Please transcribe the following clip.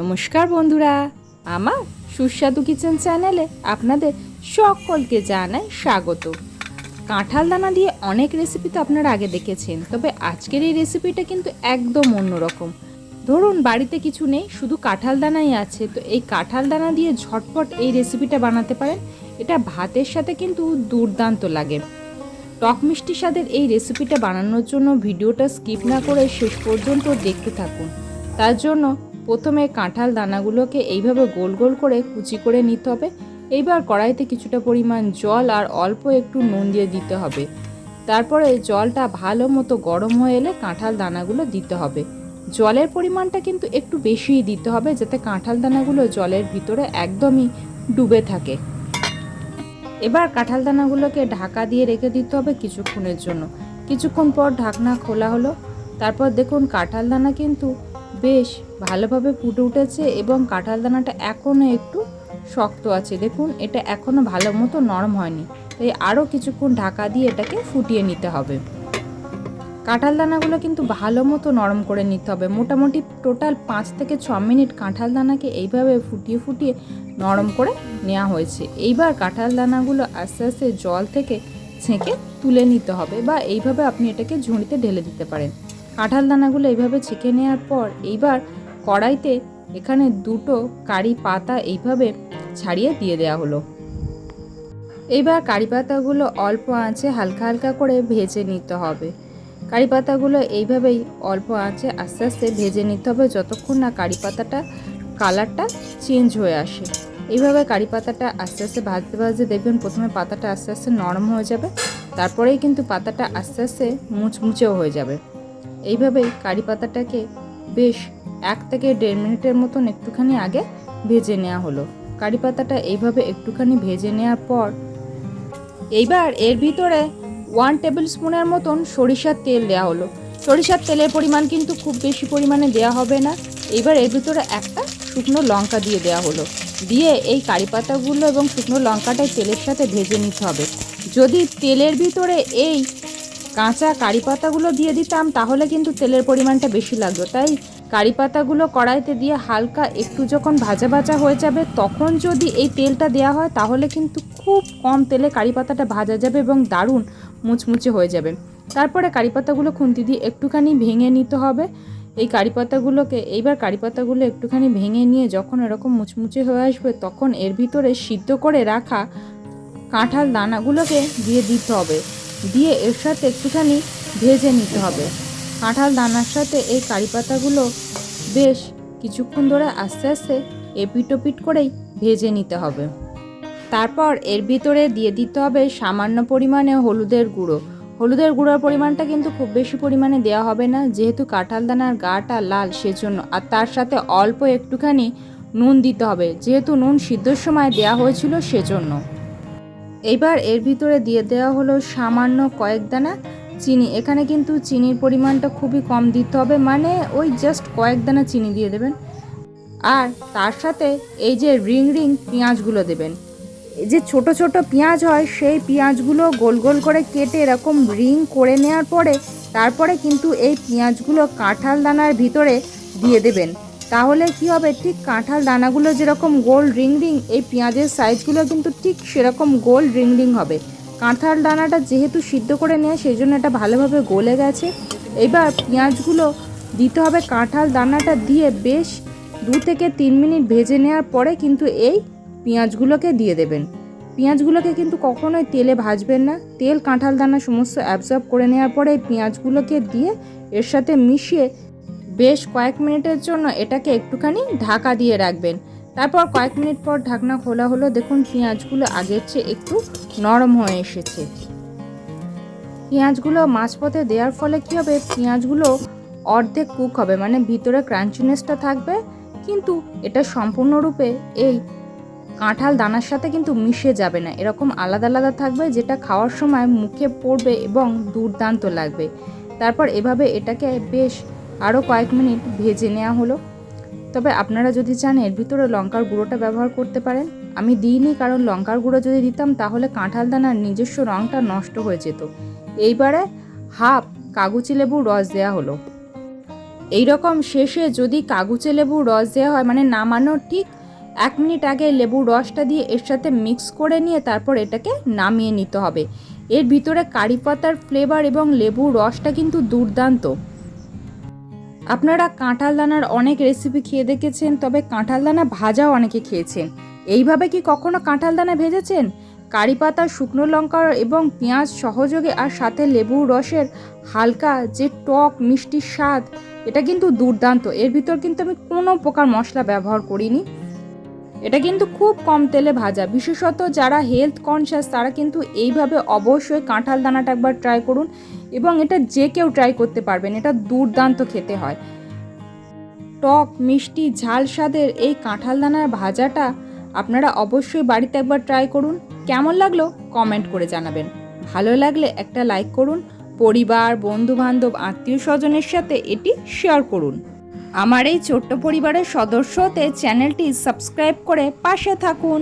নমস্কার বন্ধুরা, আমার সুস্বাদু কিচেন চ্যানেলে আপনাদের সকলকে জানাই স্বাগত। কাঁঠাল দানা দিয়ে অনেক রেসিপি তো আপনারা আগে দেখেছেন, তবে আজকের এই রেসিপিটা কিন্তু একদম অন্যরকম। ধরুন, বাড়িতে কিছু নেই, শুধু কাঁঠাল দানাই আছে, তো এই কাঁঠাল দানা দিয়ে ঝটপট এই রেসিপিটা বানাতে পারেন। এটা ভাতের সাথে কিন্তু দুর্দান্ত লাগে। টক মিষ্টি স্বাদের এই রেসিপিটা বানানোর জন্য ভিডিওটা স্কিপ না করে শেষ পর্যন্ত দেখতে থাকুন। তার জন্য প্রথমে কাঁঠাল দানাগুলোকে এইভাবে গোল গোল করে কুচি করে নিতে হবে। এইবার কড়াইতে কিছুটা পরিমাণ জল আর অল্প একটু নুন দিয়ে দিতে হবে। তারপরে জলটা ভালো মতো গরম হয়ে এলে কাঁঠাল দানাগুলো দিতে হবে। জলের পরিমাণটা কিন্তু একটু বেশিই দিতে হবে যাতে কাঁঠাল দানাগুলো জলের ভিতরে একদমই ডুবে থাকে। এবার কাঁঠাল দানাগুলোকে ঢাকা দিয়ে রেখে দিতে হবে কিছুক্ষণের জন্য। কিছুক্ষণ পর ঢাকনা খোলা হলো। তারপর দেখুন কাঁঠাল দানা কিন্তু বেশ ভালোভাবে ফুটে উঠেছে এবং কাঁঠাল দানাটা এখনও একটু শক্ত আছে। দেখুন, এটা এখনও ভালো মতো নরম হয়নি। তাই আরও কিছুক্ষণ ঢাকা দিয়ে এটাকে ফুটিয়ে নিতে হবে। কাঁঠাল দানাগুলো কিন্তু ভালো মতো নরম করে নিতে হবে। মোটামুটি টোটাল পাঁচ থেকে ছ মিনিট কাঁঠাল দানাকে এইভাবে ফুটিয়ে ফুটিয়ে নরম করে নেওয়া হয়েছে। এইবার কাঁঠাল দানাগুলো আস্তে আস্তে জল থেকে ছেঁকে তুলে নিতে হবে বা এইভাবে আপনি এটাকে ঝুড়িতে ঢেলে দিতে পারেন। কাঁঠাল দানাগুলো এইভাবে ছেঁকে নেওয়ার পর এইবার কড়াইতে এখানে দুটো কারি পাতা এইভাবে ছাড়িয়ে দিয়ে দেওয়া হলো। এইবার কারি পাতাগুলো অল্প আঁচে হালকা হালকা করে ভেজে নিতে হবে। কারি পাতাগুলো এইভাবেই অল্প আঁচে আস্তে আস্তে ভেজে নিতে হবে যতক্ষণ না কারি পাতাটা কালারটা চেঞ্জ হয়ে আসে। এইভাবে কারি পাতাটা আস্তে আস্তে ভাজতে ভাজতে দেখবেন প্রথমে পাতাটা আস্তে আস্তে নরম হয়ে যাবে, তারপরেই কিন্তু পাতাটা আস্তে আস্তে মুচমুচেও হয়ে যাবে। এইভাবেই কারি পাতাটাকে বেশ এক থেকে দেড় মিনিটের মতন একটুখানি আগে ভেজে নেওয়া হলো। কারি পাতাটা এইভাবে একটুখানি ভেজে নেওয়ার পর এইবার এর ভিতরে ওয়ান টেবিল স্পুনের মতন সরিষার তেল দেওয়া হলো। সরিষার তেলের পরিমাণ কিন্তু খুব বেশি পরিমাণে দেওয়া হবে না। এইবার এর ভিতরে একটা শুকনো লঙ্কা দিয়ে দেওয়া হলো। দিয়ে এই কারি পাতাগুলো এবং শুকনো লঙ্কাটাই তেলের সাথে ভেজে নিতে হবে। যদি তেলের ভিতরে এই কাঁচা কারি পাতাগুলো দিয়ে দিতাম, তাহলে কিন্তু তেলের পরিমাণটা বেশি লাগতো। তাই কারি পাতাগুলো কড়াইতে দিয়ে হালকা একটু যখন ভাজা ভাজা হয়ে যাবে, তখন যদি এই তেলটা দেওয়া হয়, তাহলে কিন্তু খুব কম তেলে কারি পাতাটা ভাজা যাবে এবং দারুণ মুচমুচে হয়ে যাবে। তারপরে কারি পাতাগুলো খুন্তি দিয়ে একটুখানি ভেঙে নিতে হবে। এই কারি পাতাগুলোকে, এইবার কারি পাতাগুলো একটুখানি ভেঙে নিয়ে যখন এরকম মুচমুচে হয়ে আসবে, তখন এর ভিতরে সিদ্ধ করে রাখা কাঁঠাল দানাগুলোকে দিয়ে দিতে হবে। দিয়ে এর সাথে একটুখানি ভেজে নিতে হবে। কাঁঠাল দানার সাথে এই কারি পাতাগুলো বেশ কিছুক্ষণ ধরে আস্তে আস্তে এপিটোপিট করেই ভেজে নিতে হবে। তারপর এর ভিতরে দিয়ে দিতে হবে সামান্য পরিমাণে হলুদের গুঁড়ো। হলুদের গুঁড়োর পরিমাণটা কিন্তু খুব বেশি পরিমাণে দেওয়া হবে না, যেহেতু কাঁঠাল দানার গাটা লাল সেজন্য। আর তার সাথে অল্প একটুখানি নুন দিতে হবে, যেহেতু নুন সিদ্ধর সময় দেওয়া হয়েছিল সেজন্য। এইবার এর ভিতরে দিয়ে দেওয়া হলো সামান্য কয়েক দানা চিনি। এখানে কিন্তু চিনির পরিমাণটা খুবই কম দিতে হবে মানে ওই জাস্ট কয়েক দানা চিনি দিয়ে দেবেন। আর তার সাথে এই যে রিং রিং পেঁয়াজগুলো দেবেন। যে ছোট ছোট পেঁয়াজ হয়, সেই পেঁয়াজগুলো গোল গোল করে কেটে এরকম রিং করে নেওয়ার পরে তারপরে কিন্তু এই পেঁয়াজগুলো কাঁঠাল দানার ভিতরে দিয়ে দেবেন। তাহলে কি হবে? ঠিক কাঁঠাল দানাগুলো যেরকম গোল রিং রিং এই পেঁয়াজের সাইজগুলো কিন্তু ঠিক সেরকম গোল রিং রিং হবে। কাঁঠাল দানাটা যেহেতু সিদ্ধ করে নেয়, সেই জন্য এটা ভালোভাবে গলে গেছে। এবার পেঁয়াজগুলো দিতে হবে কাঁঠাল দানাটা দিয়ে বেশ দু থেকে তিন মিনিট ভেজে নেওয়ার পরে কিন্তু এই পেঁয়াজগুলোকে দিয়ে দেবেন। পেঁয়াজগুলোকে কিন্তু কখনোই তেলে ভাজবেন না। তেল কাঁঠাল দানা সমস্ত অ্যাবজর্ব করে নেওয়ার পরে এই পেঁয়াজগুলোকে দিয়ে এর সাথে মিশিয়ে বেশ কয়েক মিনিটের জন্য এটাকে একটুখানি ঢাকা দিয়ে রাখবেন। তারপর কয়েক মিনিট পর ঢাকনা খোলা হলো, দেখুন পেঁয়াজগুলো আগের চেয়ে একটু নরম হয়ে এসেছে। পেঁয়াজগুলো মাঝপথে দেওয়ার ফলে কী হবে? পেঁয়াজগুলো অর্ধেক কুক হবে মানে ভিতরে ক্রাঞ্চিনেসটা থাকবে। কিন্তু এটা সম্পূর্ণরূপে এই কাঁঠাল দানার সাথে কিন্তু মিশে যাবে না। এরকম আলাদা আলাদা থাকবে, যেটা খাওয়ার সময় মুখে পড়বে এবং দুর্দান্ত লাগবে। তারপর এভাবে এটাকে বেশ আরও কয়েক মিনিট ভেজে নেওয়া হলো। তবে আপনারা যদি চান এর ভিতরে লঙ্কার গুঁড়োটা ব্যবহার করতে পারেন, আমি দিইনি কারণ লঙ্কার গুঁড়ো যদি দিতাম তাহলে কাঁঠাল দানার নিজস্ব রঙটা নষ্ট হয়ে যেত। এইবারে হাফ কাগুচি লেবুর রস দেওয়া হলো। এই রকম শেষে যদি কাগুচে লেবুর রস দেওয়া হয় মানে নামানোর ঠিক এক মিনিট আগে লেবুর রসটা দিয়ে এর সাথে মিক্স করে নিয়ে তারপর এটাকে নামিয়ে নিতে হবে। এর ভিতরে কারি পাতার ফ্লেভার এবং লেবুর রসটা কিন্তু দুর্দান্ত। আপনারা কাঁঠাল দানার অনেক রেসিপি খেয়ে দেখেছেন, তবে কাঁঠাল দানা ভাজাও অনেকে খেয়েছেন। এইভাবে কি কখনো কাঁঠাল দানা ভেজেছেন? কারি পাতা, শুকনো লঙ্কা এবং পেঁয়াজ সহযোগে আর সাথে লেবুর রসের হালকা যে টক মিষ্টির স্বাদ, এটা কিন্তু দুর্দান্ত। এর ভিতর কিন্তু আমি কোনো প্রকার মশলা ব্যবহার করিনি। এটা কিন্তু খুব কম তেলে ভাজা। বিশেষত যারা হেলথ কনসিয়াস তারা কিন্তু এইভাবে অবশ্যই কাঁঠাল দানাটা একবার ট্রাই করুন এবং এটা যে কেউ ট্রাই করতে পারবেন, এটা দুর্দান্ত খেতে হয়। টক, মিষ্টি, ঝাল স্বাদের এই কাঁঠাল দানার ভাজাটা আপনারা অবশ্যই বাড়িতে একবার ট্রাই করুন। কেমন লাগল কমেন্ট করে জানাবেন। ভালো লাগলে একটা লাইক করুন। পরিবার বন্ধু বান্ধব আত্মীয় স্বজনের সাথে এটি শেয়ার করুন। আমার এই ছোট্ট পরিবারের সদস্যতে চ্যানেলটি সাবস্ক্রাইব করে পাশে থাকুন।